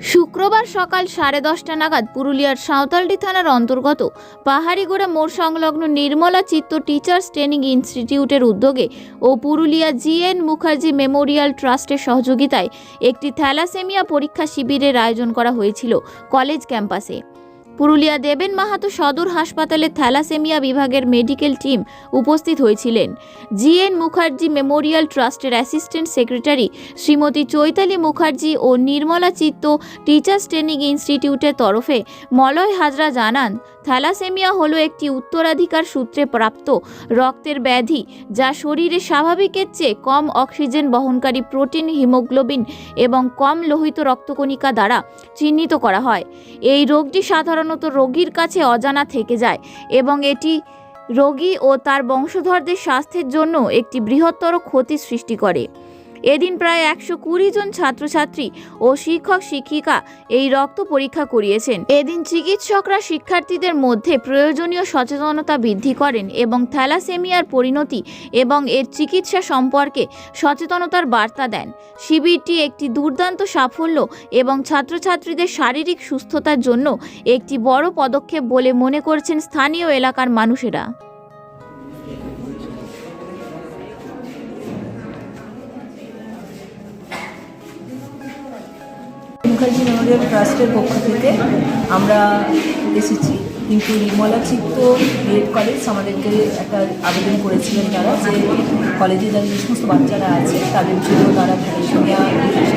শুক্রবার সকাল সাড়ে দশটা নাগাদ পুরুলিয়ার সাঁওতালডি থানার অন্তর্গত পাহাড়িগোড়া মোড় সংলগ্ন নির্মলা চিত্ত টিচার্স ট্রেনিং ইনস্টিটিউটের উদ্যোগে ও Purulia G N Mukherjee memorial ট্রাস্টের সহযোগিতায় একটি থ্যালাসেমিয়া পরীক্ষা শিবিরের আয়োজন করা হয়েছিল কলেজ ক্যাম্পাসে। পুরুলিয়া দেবেন মাহাতো সদর হাসপাতালে থ্যালাসেমিয়া বিভাগের মেডিকেল টিম উপস্থিত হয়েছিলেন। জি এন মুখার্জি মেমোরিয়াল ট্রাস্টের অ্যাসিস্ট্যান্ট সেক্রেটারি শ্রীমতী চৈতালি মুখার্জি ও নির্মলা চিত্ত টিচার্স ট্রেনিং ইনস্টিটিউটের তরফে মলয় হাজরা জানান থ্যালাসেমিয়া হলো একটি উত্তরাধিকার সূত্রে প্রাপ্ত রক্তের ব্যাধি যা শরীরে স্বাভাবিকের চেয়ে কম অক্সিজেন বহনকারী প্রোটিন, হিমোগ্লোবিন এবং কম লোহিত রক্তকণিকা দ্বারা চিহ্নিত করা হয়। এই রোগটি সাধারণত রোগীর কাছে অজানা থেকে যায় এবং এটি রোগী ও তার বংশধরদের স্বাস্থ্যের জন্য একটি বৃহত্তর ক্ষতি সৃষ্টি করে। এদিন প্রায় একশো কুড়ি জন ছাত্রছাত্রী ও শিক্ষক শিক্ষিকা এই রক্ত পরীক্ষা করিয়েছেন। এদিন চিকিৎসকরা শিক্ষার্থীদের মধ্যে প্রয়োজনীয় সচেতনতা বৃদ্ধি করেন এবং থ্যালাসেমিয়ার পরিণতি এবং এর চিকিৎসা সম্পর্কে সচেতনতার বার্তা দেন। শিবিরটি একটি দুর্দান্ত সাফল্য এবং ছাত্রছাত্রীদের শারীরিক সুস্থতার জন্য একটি বড় পদক্ষেপ বলে মনে করছেন স্থানীয় এলাকার মানুষেরা। মুখার্জি মেমোরিয়াল ট্রাস্টের পক্ষ থেকে আমরা এসেছি। কিন্তু নির্মলা চিত্ত বিএড কলেজ আমাদেরকে একটা আবেদন করেছিলেন তারা যে কলেজে যারা যে সমস্ত বাচ্চারা আছে, তাদের জন্য তারা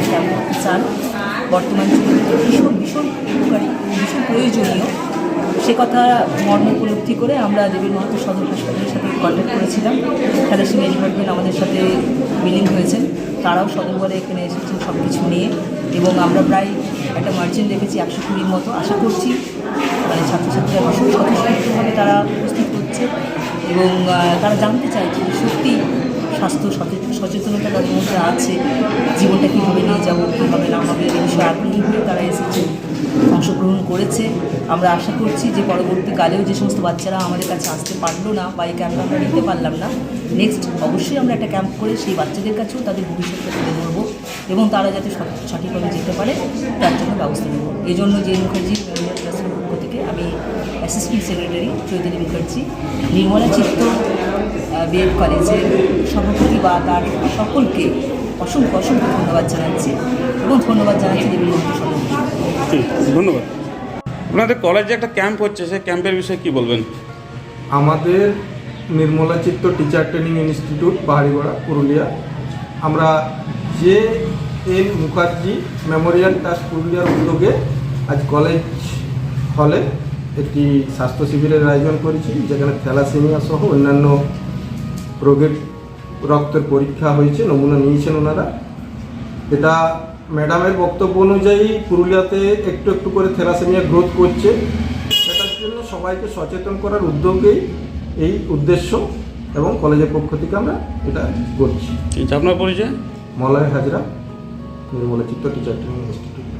ক্যাম্প করতে চান। বর্তমান যুগে ভীষণ ভীষণ উপকারী, ভীষণ প্রয়োজনীয়। সে কথা মর্ম উপলব্ধি করে আমরা দেবীর মাহাতো সদর হাসপাতালের সাথে কন্ট্যাক্ট করেছিলাম। থ্যালাসেমিয়া ডিপার্টমেন্ট আমাদের সাথে মিলিং হয়েছেন। তারাও সদরবলে এখানে এসেছেন সব কিছু নিয়ে। এবং আমরা প্রায় একটা মার্জিন রেখেছি একশো কুড়ির মতো, আশা করছি মানে ছাত্রছাত্রীরা ভীষণ স্বতঃস্ফূর্তভাবে তারা উপস্থিত হচ্ছে এবং তারা জানতে চাইছে যে সত্যি স্বাস্থ্য সচেতন সচেতনতা তাদের মধ্যে আছে, জীবনটা কীভাবে নিয়ে যাব, কীভাবে না হবে এই বিষয়ে আগ্রহী হয়ে তারা এসেছে, অংশগ্রহণ করেছে। আমরা আশা করছি যে পরবর্তীকালেও যে সমস্ত বাচ্চারা আমাদের কাছে আসতে পারল না বা এই ক্যাম্প আমরা নিতে পারলাম না নেক্সট অবশ্যই আমরা একটা ক্যাম্প করে সেই বাচ্চাদের কাছেও তাদের ভবিষ্যৎটা তুলে ধরবো। এবং তারা যাতে সঠ- সঠিকভাবে যেতে পারে তার জন্য ব্যবস্থা নেব। এই জন্য যে মুখার্জি মেমোরিয়াল ট্রাস্টের পক্ষ থেকে আমি assistant secretary Chaitali Mukherjee Nirmala Chitta B Ed কলেজের সভাপতি বা তার সকলকে অসংখ্য অসংখ্য ধন্যবাদ জানাচ্ছি এবং ধন্যবাদ জানাচ্ছি দেবী মন্ত্রী সদস্য ধন্যবাদ। আপনাদের কলেজে একটা ক্যাম্প হচ্ছে সেই ক্যাম্পের বিষয়ে কি বলবেন? আমাদের Nirmala Chitta teacher training institute Paharigora Purulia. আমরা J N Mukherjee memorial trust পুরুলিয়ার উদ্যোগে আজ কলেজ হলে একটি স্বাস্থ্য শিবিরের আয়োজন করেছি, যেখানে থ্যালাসেমিয়া সহ অন্যান্য রোগের রক্তের পরীক্ষা হয়েছে, নমুনা নিয়েছেন ওনারা। এটা ম্যাডামের বক্তব্য অনুযায়ী পুরুলিয়াতে একটু একটু করে থ্যালাসেমিয়া গ্রোথ করছে। সেটার জন্য সবাইকে সচেতন করার উদ্যোগেই এই উদ্দেশ্য এবং কলেজের পক্ষ থেকে আমরা এটা করছি। আপনার পরিচয়? Malay Hazra Nirmala Chitta teacher training institute